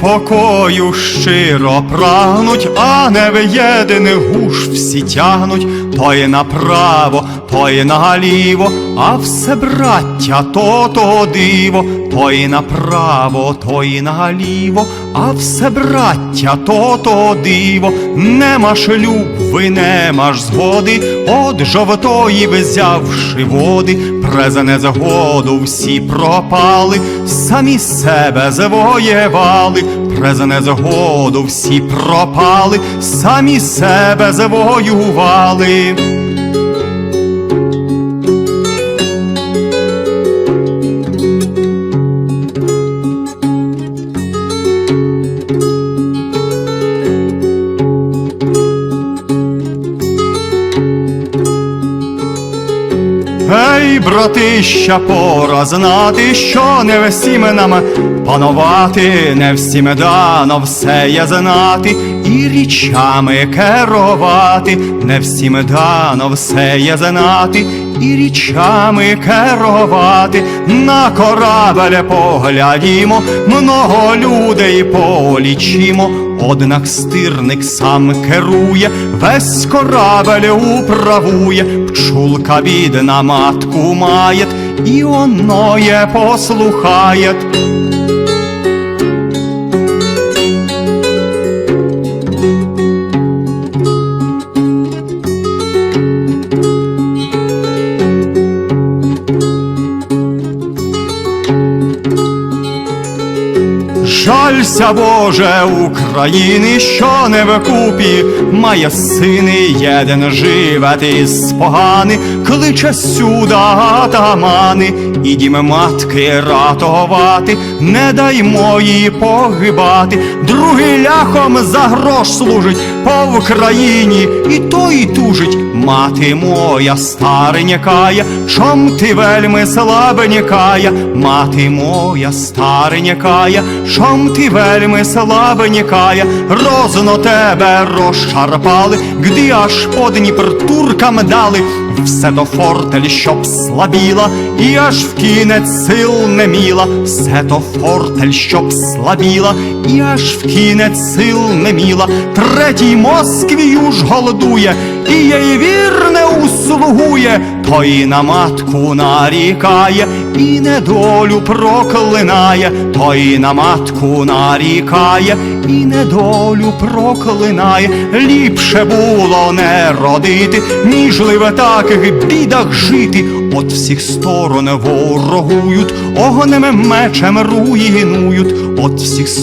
покою щиро прагнуть, а не в єдиний гуш всі тягнуть, то й направо, то й наліво, а все браття, то то диво, то й направо, то й наліво, а все браття, то то диво, нема ж любви, нема ж згоди, от жовтої взявши води, презе незгоду всі пропали, самі себе завоєвали, презе незгоду всі пропали, самі себе завоювали. Ей, братища, пора знати, що не всім нам панувати, не всім дано все є знати, і річами керувати, не всім дано все є знати, і річами керувати, на корабель поглядімо, много людей полічимо. Однак стирник сам керує, весь корабель управує, пчулка бідна матку має, і оноє послухає. Жалься, Боже, України, що не викупі, має сини, єден живе ти спогани, кличе сюда атамани, і матки ратувати, не дай мої погибати, другий ляхом за грош служить по Вкраїні, і той тужить, мати моя старенькая, чом ти вельми слабенькая, мати моя старенькая, чом ти вельми слабенькая, розно тебе розшарпали, гди аж по Дніпр туркам дали, все до фортель, щоб слабіла, і аж в кінець сил не міла, все то фортель, щоб слабіла, і аж в кінець сил не міла, третій Москвію ж голодує, і їй вірне услугує, то і на матку нарікає, і недолю проклинає, то і на матку нарікає, і недолю проклинає, ліпше було не родити, ніж ли в таких бідах жити, от всіх сторон ворогують, огнем мечем руйнують, от всіх сторон